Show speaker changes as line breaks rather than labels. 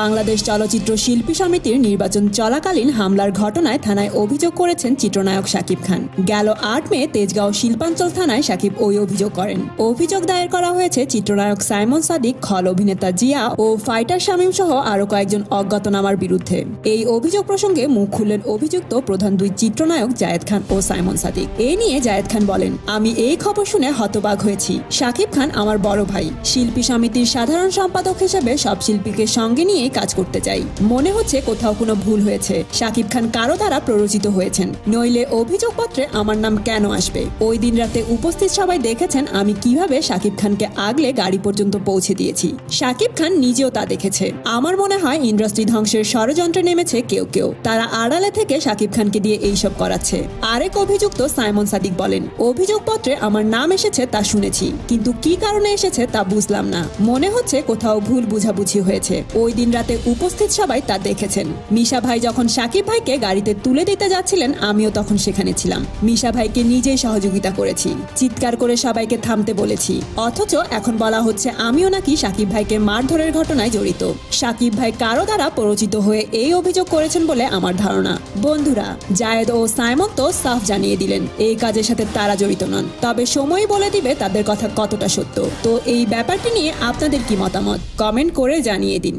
বাংলাদেশ চলচ্চিত্র শিল্পী সমিতির নির্বাচন চলাকালীন হামলার ঘটনায় থানায় অভিযোগ করেছেন চিত্রনায়ক শাকিব খান। গেল আট মে তেজগাঁও শিল্পাঞ্চল থানায় শাকিব ওই অভিযোগ করেন। অভিযোগ দায়ের করা হয়েছে চিত্রনায়ক সাইমন সাদিক, খল অভিনেতা জিয়া ও ফাইটার শামীম সহ আরও কয়েকজন অজ্ঞাতনামার বিরুদ্ধে। এই অভিযোগ প্রসঙ্গে মুখ খুললেন অভিযুক্ত প্রধান দুই চিত্রনায়ক জায়েদ খান ও সাইমন সাদিক। এ নিয়ে জায়েদ খান বলেন, আমি এই খবর শুনে হতবাক হয়েছি। শাকিব খান আমার বড় ভাই। শিল্পী সমিতির সাধারণ সম্পাদক হিসেবে সব শিল্পীকে সঙ্গে নিয়ে কাজ করতে চাই। মনে হচ্ছে কোথাও কোনো ভুল হয়েছে। শাকিব খান কারও দ্বারা প্ররোচিত হয়েছেন। নইলে অভিযোগপত্রে আমার নাম কেন আসবে? ওই দিন রাতে উপস্থিত সবাই দেখেছেন আমি কীভাবে শাকিব খানকে আগলে গাড়ি পর্যন্ত পৌঁছে দিয়েছি। শাকিব খান নিজেও তা দেখেছে। আমার মনে হয় ইন্ডাস্ট্রি ধ্বংসের ষড়যন্ত্রে নেমেছে কেউ কেউ। তারা আড়ালে থেকে শাকিব খানকে দিয়ে এইসব করাচ্ছে। আরেক অভিযুক্ত সাইমন সাদিক বলেন অভিযোগপত্রে আমার নাম এসেছে তা শুনেছি। কিন্তু কি কারণে এসেছে তা বুঝলাম না। মনে হচ্ছে কোথাও ভুল বুঝাবুঝি হয়েছে। ওই দিন রাতে উপস্থিত সবাই তা দেখেছেন। মিশা ভাই যখন সাকিব ভাইকে গাড়িতে তুলে দিতে যাচ্ছিলেন, আমিও তখন সেখানে ছিলাম। মিশা ভাইকে নিজেই সহযোগিতা করেছি। চিৎকার করে সবাইকে থামতে বলেছি। অথচ এখন বলা হচ্ছে আমিও নাকি সাকিব ভাইকে মারধরের ঘটনায় জড়িত। সাকিব ভাই কারও দ্বারা পরিচিত হয়ে এই অভিযোগ করেছেন বলে আমার ধারণা। বন্ধুরা, জায়েদ ও সাইমন তো সাফ জানিয়ে দিলেন, এই কাজের সাথে তারা জড়িত নন। তবে সময় বলে দিবে তাদের কথা কতটা সত্য। তো এই ব্যাপারটি নিয়ে আপনাদের কি মতামত? কমেন্ট করে জানিয়ে দিন।